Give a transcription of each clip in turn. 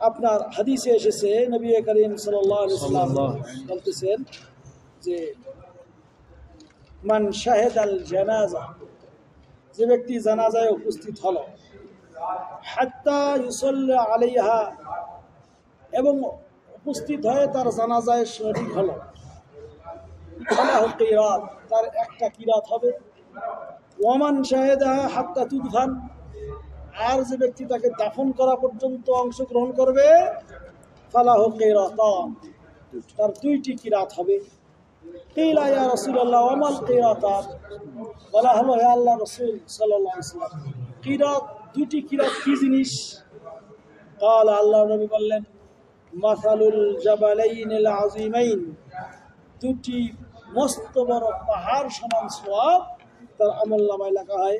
আপনার হাদিসে এসেছে নবী করিম সাল্লাম বলতেছেন যে মান শাহেদ আল জানাজা যে ব্যক্তি জানাজায় উপস্থিত হলো হাত্তা ইউসল্লা আলাইহা এবং উপস্থিত হয়ে তার জানাজায় শরীর হলো তার একটা কিরাত হবে ওয়ামান শাহেদাহা হাত্তা তুদফান আর যে ব্যক্তি তাকে দাফন করা পর্যন্ত অংশগ্রহণ করবে ফালাহ কেরাতান তার দুইটি কিরাত হবে কিলা ইয়া রাসূলুল্লাহ ওমাল কিরাতান বলা হলো হে আল্লাহ রাসূল সাল্লাল্লাহু আলাইহি ওয়াসাল্লাম কিরাত দুইটি কিরাত কি জিনিস قال আল্লাহ নবী বললেন মাসালুল জাবালাইন আল আযীমাইন দুটি মস্ত বড় পাহাড় সমান সোয়াব তার আমল নামায় লেখা হয়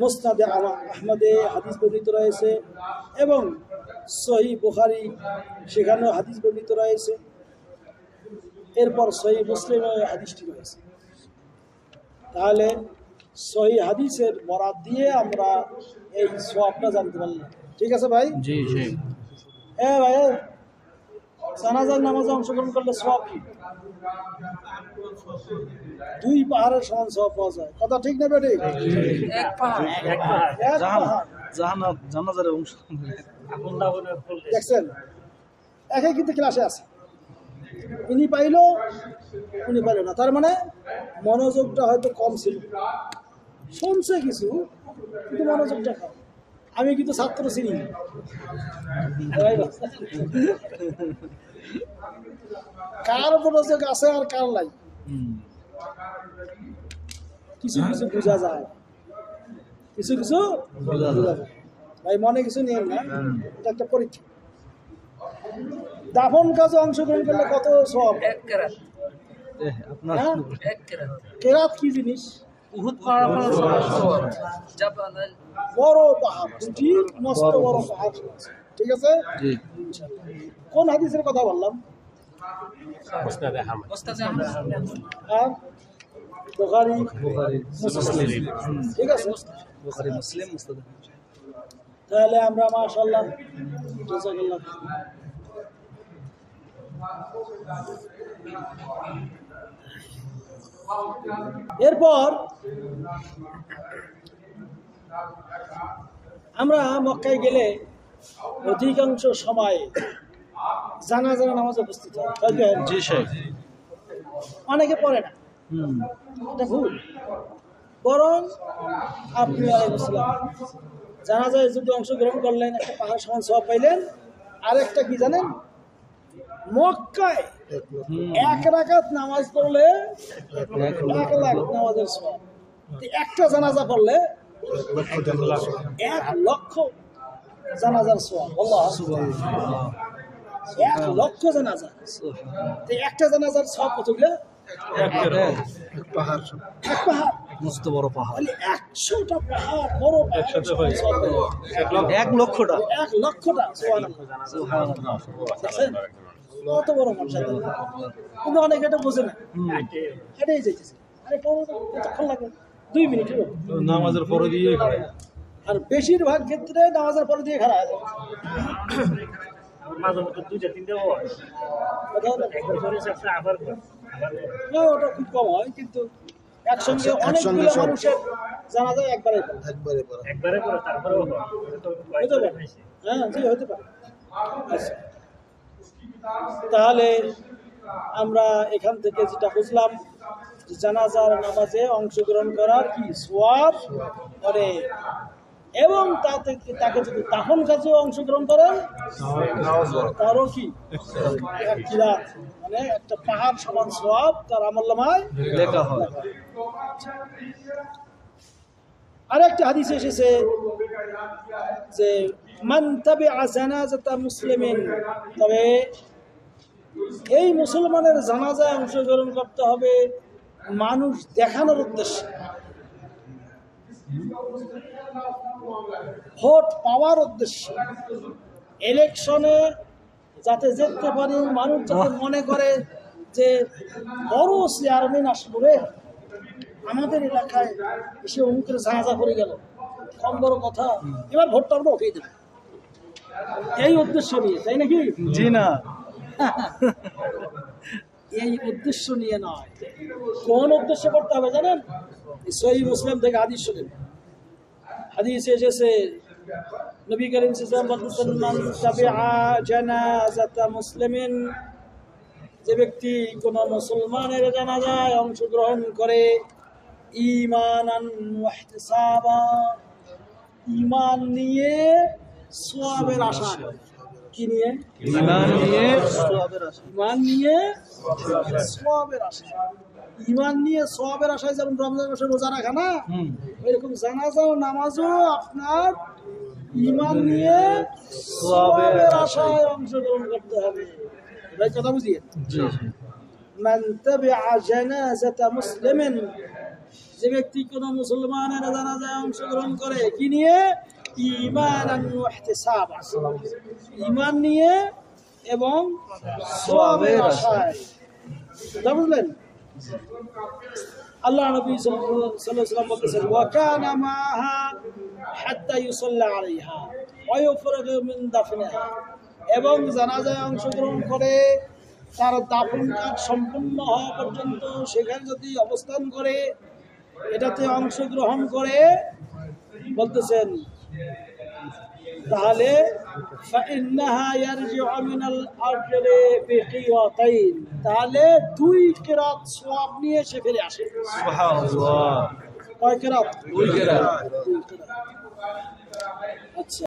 মোস্তাদে আহমদে হাদিস বর্ণিত রয়েছে এবং সহি বুখারি সেখানেও হাদিস বর্ণিত রয়েছে। এরপর সহি মুসলিমে হাদিসটি রয়েছে। তাহলে সহি হাদিসের বরাত দিয়ে আমরা এই সোয়াবটা জানতে পারলাম। ঠিক আছে ভাই? জি জি। হ্যাঁ ভাই। জানাজার নামাজে অংশগ্রহণ করলে সব কি? দুই পাহাড়ের সমান সব পাওয়া যায়। কথা ঠিক না বেটি এক পাহাড়। এক পাহাড়। জানাজারে অংশ দেখছেন? একই কিন্তু ক্লাসে আছে। ইনি পাইলো উনি পাইল না। তার মানে মনোযোগটা হয়তো কম ছিল। শুনছে কিছু কিন্তু মনোযোগটা কম। আমি কিন্তু ছাত্র চিনি। কার মনোযোগ আছে আর কার নাই? কিছু কিছু বোঝা যায়। কিছু কিছু বোঝা যায়। ভাই মনে কিছু নেই না। এটা একটা পরীক্ষা। দাফন কাজে অংশগ্রহণ করলে কত সব? কেরাত। হ্যাঁ? এক কেরাত। কি জিনিস? বড় পাহাড়। দুটি মস্ত বড় পাহাড়। ঠিক আছে? কোন হাদিসের কথা বললাম? ওস্তাদে আহমদ। আর? বোখারি বুখারী মুসলিম। ঠিক আছে? বুখারী মুসলিম মুস্তাদ তাহলে আমরা মাশাল্লাহ এরপর আমরা মক্কায় গেলে অধিকাংশ সময় জানাজানা নামাজ উপস্থিত? জি অনেকে পড়ে না। এটা ভুল। বরং আপনি জানা যদি অংশগ্রহণ করলেন একটা পাহাড় সমান সব পাইলেন আরেকটা কি জানেন? মক্কায় এক রাকাত নামাজ পড়লে এক লাখ নামাজের সব একটা জানাজা পড়লে এক লক্ষ। জানাজার আল্লাহ। এক লক্ষ জানাজা। একটা জানাজার সব কতগুলো এক পাহাড়। মস্ত বড় পাহাড়। তাহলে একশোটা পাহাড় বড় পাহাড়। সব মিলে এক লক্ষটা। এক লক্ষটা কত বড় মর্যাদা কিন্তু অনেকে এটা বোঝে না। এটাই যাইতেছে। আরে কতক্ষণ লাগে দুই মিনিট। নামাজের পরে দিয়ে আর বেশিরভাগ ক্ষেত্রে নামাজের পরে দিয়ে খারাপ হয়। না, ওটা খুব কম হয় কিন্তু একসঙ্গে অনেকগুলো মানুষের জানা যায় একবারে। একবারে তারপরেও হয়। এটা তো হতে পারে। হ্যাঁ জি হতে পারে। আচ্ছা। তাহলে আমরা এখান থেকে যেটা বুঝলাম যে জানাজার নামাজে অংশগ্রহণ করার কি সোয়াব? করে এবং তাতে তাকে যদি দাফন কাজেও অংশগ্রহণ করেন তারও কি মানে একটা পাহাড় সমান সব তার আমল্লামায় লেখা হয়। আরেকটা হাদিস এসেছে যে মান তাবিআ জানাজাতা মুসলিমিন তবে এই মুসলমানের জানাজায় অংশগ্রহণ করতে হবে মানুষ দেখানোর উদ্দেশ্যে। ভোট পাওয়ার উদ্দেশ্যে ইলেকশনে যাতে যেতে পারি মানুষ যাতে মনে করে যে বড় চেয়ারম্যান আসলো রে আমাদের এলাকায় এসে অমুকের জাহাজা করে গেল। কম বড় কথা এবার ভোটটা আমরা উঠিয়ে দেবো। এই উদ্দেশ্য নিয়ে তাই নাকি? জি না। এই উদ্দেশ্য নিয়ে নয়। কোন উদ্দেশ্য করতে হবে জানেন? সহি মুসলিম থেকে হাদিস শুনেন এসেছে নবী করিম সাল্লাল্লাহু আলাইহি ওয়াসাল্লাম মান তাবিআ জানাজাতা মুসলিমিন। যে ব্যক্তি কোন মুসলমানের জানাজায় অংশগ্রহণ করে ঈমান নিয়ে সওয়াবের আশা কি নিয়ে? ইমান নিয়ে ইমান নিয়ে আশা। ইমান নিয়ে সবের আশায় যেমন রমজান মাসে রোজা রাখা না হুম। এরকম জানাজা ও নামাজও আপনার ইমান নিয়ে সওয়াবের আশায়। অংশগ্রহণ করতে হবে। এবার কথা বুঝিয়ে? মান তাবিআ জানাজাতা মুসলিমিন যে ব্যক্তি কোন মুসলমানের জানাজায় অংশগ্রহণ করে কি নিয়ে? ইহতিসাবা। ঈমান নিয়ে এবং সওয়াবের আশায়। কথা বুঝলেন? আল্লাহ নবী সাল্লাল্লাহু আলাইহি ওয়াসাল্লাম বলেছেন ওয়া কানা মাহা হাত্তা ইউসাল্লা আলাইহা ওয়া ইউফরাগু মিন দাফনিহা এবং জানাজায় অংশগ্রহণ করে, তার দাফন কাজ সম্পূর্ণ হওয়া পর্যন্ত সেখানে যদি অবস্থান করে, এটাতে অংশগ্রহণ করে, বলতেছেন তাহলে فإنها يرجع من الأجر بقيرتين তাহলে দুই কিরাত সওয়াব নিয়ে সে ফিরে আসে সুবহানাল্লাহ কয় কিরাত দুই কেরাত দুই কিরাত আচ্ছা